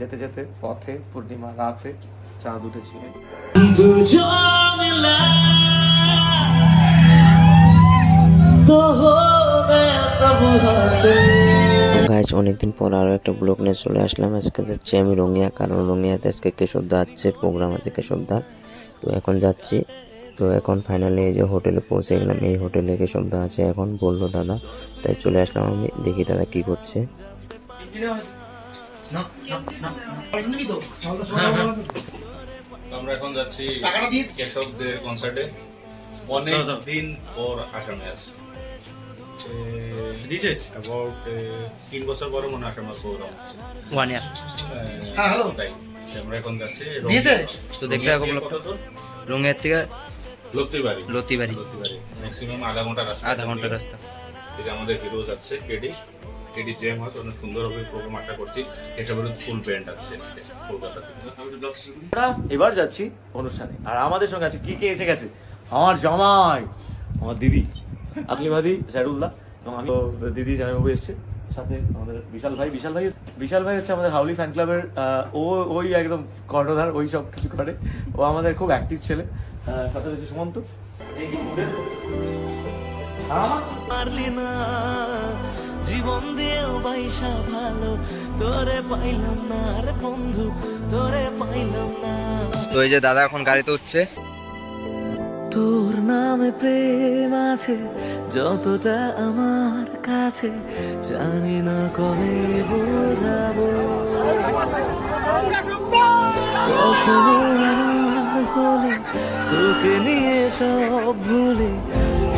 যেতে যেতে পথে পূর্ণিমা রাতে চাঁদ উঠেছিল। গাইজ অনেকদিন পর আরও একটা ব্লগ নিয়ে চলে আসলাম। আজকে যাচ্ছি আমি রঙিয়া কারণ রঙিয়াতে আজকে কেশবদা আছে প্রোগ্রাম আছে কেশবদার। তো এখন যাচ্ছি। তো এখন ফাইনালি এই যে হোটেলে পৌঁছে গেলাম। এই হোটেলে কেশবদা আছে এখন বলল দাদা। তাই চলে আসলাম আমি। দেখি দাদা কি করছে। আমরা এখন যাচ্ছি কেশবদের কনসার্টে অনেক দিন পর আসামে আসছি। দিয়েছে? অ্যাবাউট তিন বছর পরে মনে হয় আসামের প্রোগ্রাম হচ্ছে ওয়ান ইয়ার হ্যাঁ হ্যালো তাই। আমরা এখন যাচ্ছি দিয়েছে? তো দেখলে এখন থেকে? রঙের থেকে লত্তিবাড়ি লতিবাড়ি। লত্তিবাড়ি ম্যাক্সিমাম আধা ঘণ্টা রাস্তা। আধা ঘণ্টার রাস্তা। এই যে আমাদের হিরো যাচ্ছে কেডি কেডি জেম হাউস অনেক সুন্দর হবে প্রোগ্রাম আশা করছি কেশবের ফুল ব্যান্ড আছে আজকে কলকাতা থেকে। আমরা এবার যাচ্ছি অনুষ্ঠানে। আর আমাদের সঙ্গে আছে কি কে এসে গেছে? আমার জামাই আমার দিদি। আকলিমাদি স্যারুল্লাহ এবং আমি। দিদি জামাইবাবু এসছে। সাথে আমাদের বিশাল ভাই। বিশাল ভাই বিশাল ভাই হচ্ছে আমাদের হাউলি ফ্যান ক্লাবের ও ওই একদম কর্ণধার ওই সব কিছু করে। ও আমাদের খুব অ্যাক্টিভ ছেলে। সাথে রয়েছে সুমন্ত। পারলি না জীবন দিয়েও বাইসা ভালো। তোরে পাইলাম না রে বন্ধু তোরে পাইলাম না। তো এই যে দাদা এখন গাড়িতে উঠছে। তোর নামে প্রেম আছে যতটা আমার কাছে। জানি না কবে বোঝাবো। কখনো আমার হলে তোকে নিয়ে সব ভুলে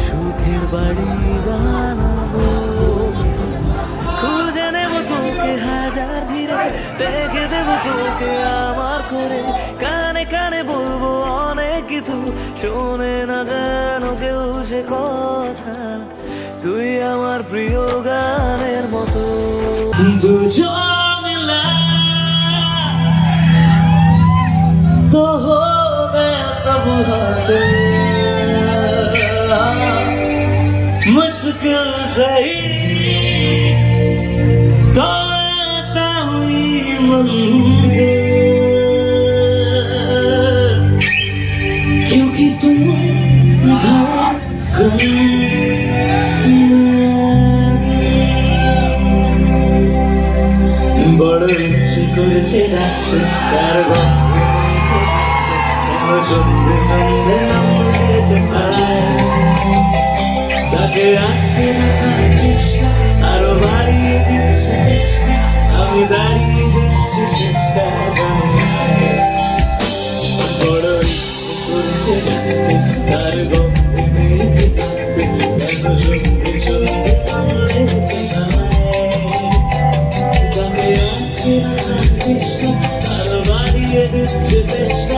সুখের বাড়ি বানাবো। তোকে আমার করে কানে কানে বলবো অনেক কিছু শোনে না যেন কেউ সে কথা তুই আমার প্রিয় গানের মতো দুজন মিলা तो हो गया सब हासिल मुश्किल सही বড় ইচ্ছে করেছে রাখতে তার সন্ধে সন্ধে নামে এসে তাকে আটকে Je vais